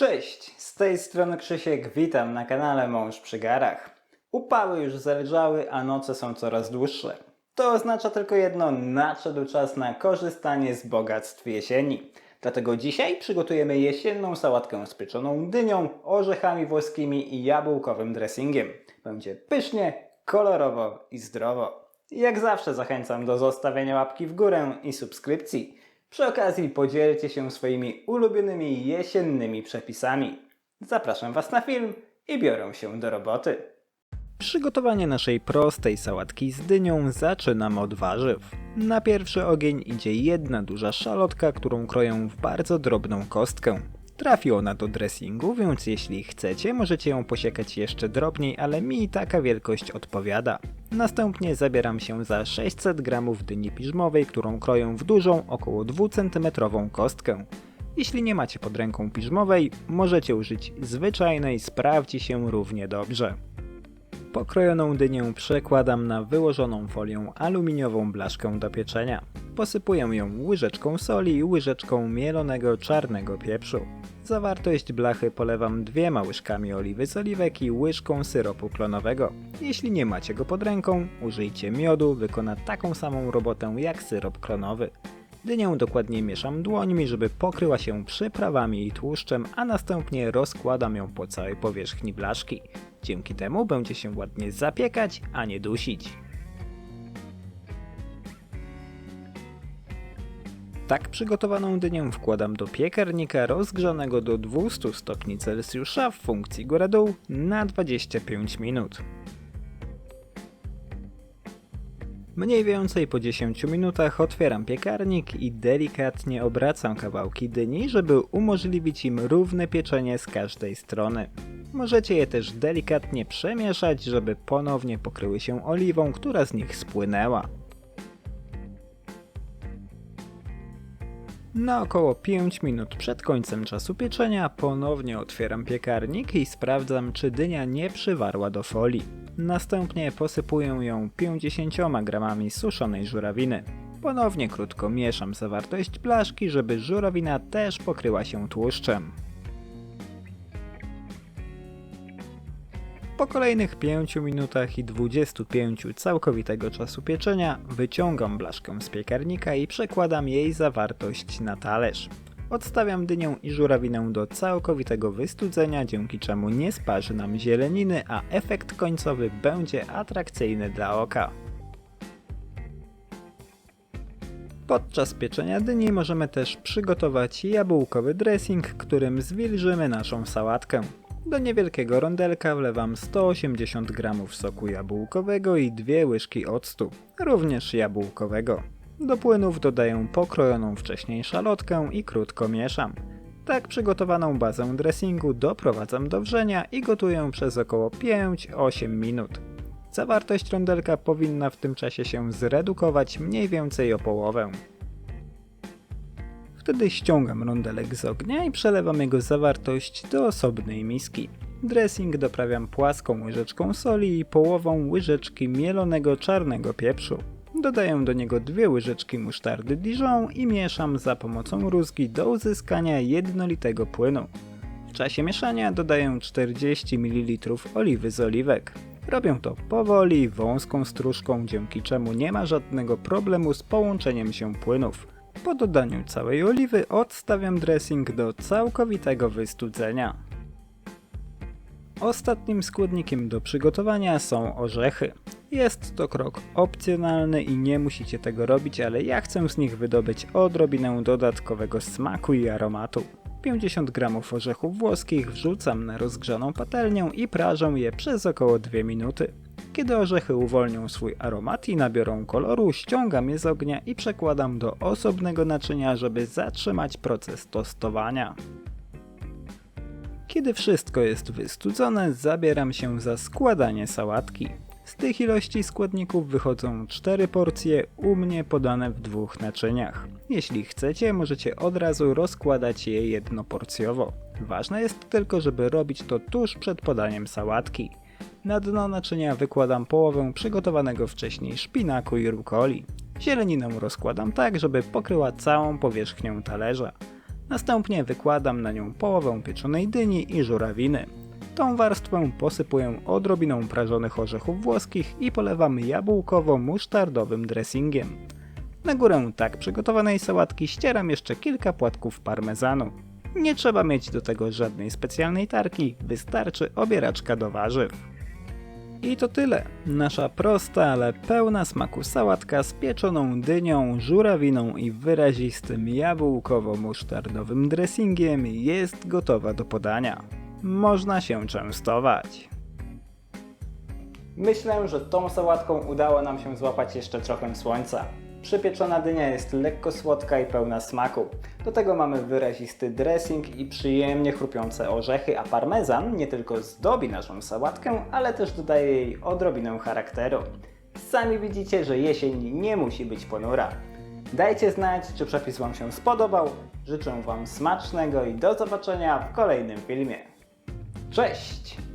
Cześć, z tej strony Krzysiek, witam na kanale Mąż przy garach. Upały już zależały, a noce są coraz dłuższe. To oznacza tylko jedno, nadszedł czas na korzystanie z bogactw jesieni. Dlatego dzisiaj przygotujemy jesienną sałatkę z pieczoną dynią, orzechami włoskimi i jabłkowym dressingiem. Będzie pysznie, kolorowo i zdrowo. Jak zawsze zachęcam do zostawienia łapki w górę i subskrypcji. Przy okazji podzielcie się swoimi ulubionymi jesiennymi przepisami. Zapraszam Was na film i biorę się do roboty. Przygotowanie naszej prostej sałatki z dynią zaczynam od warzyw. Na pierwszy ogień idzie jedna duża szalotka, którą kroję w bardzo drobną kostkę. Trafi ona do dressingu, więc jeśli chcecie, możecie ją posiekać jeszcze drobniej, ale mi taka wielkość odpowiada. Następnie zabieram się za 600 g dyni piżmowej, którą kroję w dużą, około 2 cm kostkę. Jeśli nie macie pod ręką piżmowej, możecie użyć zwyczajnej, sprawdzi się równie dobrze. Pokrojoną dynię przekładam na wyłożoną folią aluminiową blaszkę do pieczenia. Posypuję ją łyżeczką soli i łyżeczką mielonego czarnego pieprzu. Zawartość blachy polewam dwiema łyżkami oliwy z oliwek i łyżką syropu klonowego. Jeśli nie macie go pod ręką, użyjcie miodu, wykona taką samą robotę jak syrop klonowy. Dynię dokładnie mieszam dłońmi, żeby pokryła się przyprawami i tłuszczem, a następnie rozkładam ją po całej powierzchni blaszki. Dzięki temu będzie się ładnie zapiekać, a nie dusić. Tak przygotowaną dynię wkładam do piekarnika rozgrzanego do 200 stopni Celsjusza w funkcji góra-dół na 25 minut. Mniej więcej po 10 minutach otwieram piekarnik i delikatnie obracam kawałki dyni, żeby umożliwić im równe pieczenie z każdej strony. Możecie je też delikatnie przemieszać, żeby ponownie pokryły się oliwą, która z nich spłynęła. Na około 5 minut przed końcem czasu pieczenia ponownie otwieram piekarnik i sprawdzam, czy dynia nie przywarła do folii. Następnie posypuję ją 50 gramami suszonej żurawiny. Ponownie krótko mieszam zawartość blaszki, żeby żurawina też pokryła się tłuszczem. Po kolejnych 5 minutach i 25 całkowitego czasu pieczenia wyciągam blaszkę z piekarnika i przekładam jej zawartość na talerz. Odstawiam dynię i żurawinę do całkowitego wystudzenia, dzięki czemu nie sparzy nam zieleniny, a efekt końcowy będzie atrakcyjny dla oka. Podczas pieczenia dyni możemy też przygotować jabłkowy dressing, którym zwilżymy naszą sałatkę. Do niewielkiego rondelka wlewam 180 g soku jabłkowego i dwie łyżki octu, również jabłkowego. Do płynów dodaję pokrojoną wcześniej szalotkę i krótko mieszam. Tak przygotowaną bazę dressingu doprowadzam do wrzenia i gotuję przez około 5-8 minut. Zawartość rondelka powinna w tym czasie się zredukować mniej więcej o połowę. Wtedy ściągam rondelek z ognia i przelewam jego zawartość do osobnej miski. Dressing doprawiam płaską łyżeczką soli i połową łyżeczki mielonego czarnego pieprzu. Dodaję do niego dwie łyżeczki musztardy Dijon i mieszam za pomocą rózgi do uzyskania jednolitego płynu. W czasie mieszania dodaję 40 ml oliwy z oliwek. Robię to powoli, wąską stróżką, dzięki czemu nie ma żadnego problemu z połączeniem się płynów. Po dodaniu całej oliwy odstawiam dressing do całkowitego wystudzenia. Ostatnim składnikiem do przygotowania są orzechy. Jest to krok opcjonalny i nie musicie tego robić, ale ja chcę z nich wydobyć odrobinę dodatkowego smaku i aromatu. 50 g orzechów włoskich wrzucam na rozgrzaną patelnię i prażę je przez około 2 minuty. Kiedy orzechy uwolnią swój aromat i nabiorą koloru, ściągam je z ognia i przekładam do osobnego naczynia, żeby zatrzymać proces tostowania. Kiedy wszystko jest wystudzone, zabieram się za składanie sałatki. Z tych ilości składników wychodzą 4 porcje, u mnie podane w dwóch naczyniach. Jeśli chcecie, możecie od razu rozkładać je jednoporcjowo. Ważne jest tylko, żeby robić to tuż przed podaniem sałatki. Na dno naczynia wykładam połowę przygotowanego wcześniej szpinaku i rukoli. Zieleninę rozkładam tak, żeby pokryła całą powierzchnię talerza. Następnie wykładam na nią połowę pieczonej dyni i żurawiny. Tą warstwę posypuję odrobiną prażonych orzechów włoskich i polewam jabłkowo-musztardowym dressingiem. Na górę tak przygotowanej sałatki ścieram jeszcze kilka płatków parmezanu. Nie trzeba mieć do tego żadnej specjalnej tarki, wystarczy obieraczka do warzyw. I to tyle. Nasza prosta, ale pełna smaku sałatka z pieczoną dynią, żurawiną i wyrazistym jabłkowo-musztardowym dressingiem jest gotowa do podania. Można się częstować. Myślę, że tą sałatką udało nam się złapać jeszcze trochę słońca. Przypieczona dynia jest lekko słodka i pełna smaku. Do tego mamy wyrazisty dressing i przyjemnie chrupiące orzechy, a parmezan nie tylko zdobi naszą sałatkę, ale też dodaje jej odrobinę charakteru. Sami widzicie, że jesień nie musi być ponura. Dajcie znać, czy przepis Wam się spodobał. Życzę Wam smacznego i do zobaczenia w kolejnym filmie. Cześć!